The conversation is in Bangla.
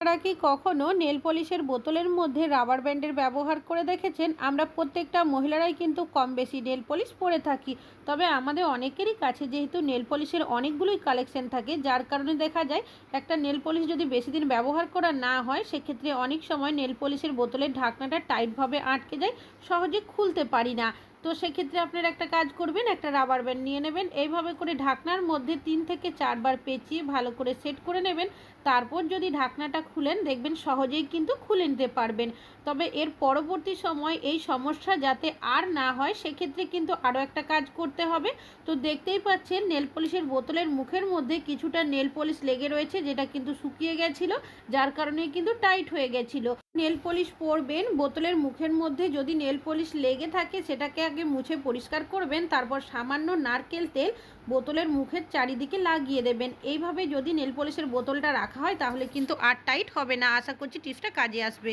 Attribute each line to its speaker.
Speaker 1: আপনারা কি কখনো নেল পলিশের বোতলের মধ্যে রাবার ব্যান্ডের ব্যবহার করে দেখেছেন? আমরা প্রত্যেকটা মহিলারাই কিন্তু কম বেশি নেল পলিশ পরে থাকি। তবে আমাদের অনেকেরই কাছে যেহেতু নেল পলিশের অনেকগুলোই কালেকশন থাকে, যার কারণে দেখা যায় একটা নেল পলিশ যদি বেশি দিন ব্যবহার করা না হয়, সেক্ষেত্রে অনেক সময় নেল পলিশের বোতলের ঢাকনাটা টাইটভাবে আটকে যায়, সহজে খুলতে পারি না। তো সেক্ষেত্রে আপনারা একটা কাজ করবেন, একটা রাবার ব্যান্ড নিয়ে নেবেন। এইভাবে করে ঢাকনার মধ্যে তিন থেকে চারবার পেঁচিয়ে ভালো করে সেট করে নেবেন। তারপর যদি ঢাকনাটা খুলেন, দেখবেন সহজেই কিন্তু খুলে নিতে পারবেন। তবে এর পরবর্তী সময় এই সমস্যা যাতে আর না হয়, সেক্ষেত্রে কিন্তু আরও একটা কাজ করতে হবে। তো দেখতেই পাচ্ছেন নেল পলিশের বোতলের মুখের মধ্যে কিছুটা নেল পলিশ লেগে রয়েছে, যেটা কিন্তু শুকিয়ে গেছিল, যার কারণে কিন্তু টাইট হয়ে গেছিল। নেল পলিশ পরবেন, বোতলের মুখের মধ্যে যদি নেল পলিশ লেগে থাকে, সেটাকে আগে মুছে পরিষ্কার করবেন, তারপর সামান্য নারকেল তেল বোতলের মুখের চারিদিকে লাগিয়ে দেবেন। এইভাবে যদি নেল পলিশের বোতলটা রাখা হয়, তাহলে কিন্তু আর টাইট হবে না। আশা করছি টিপসটা কাজে আসবে।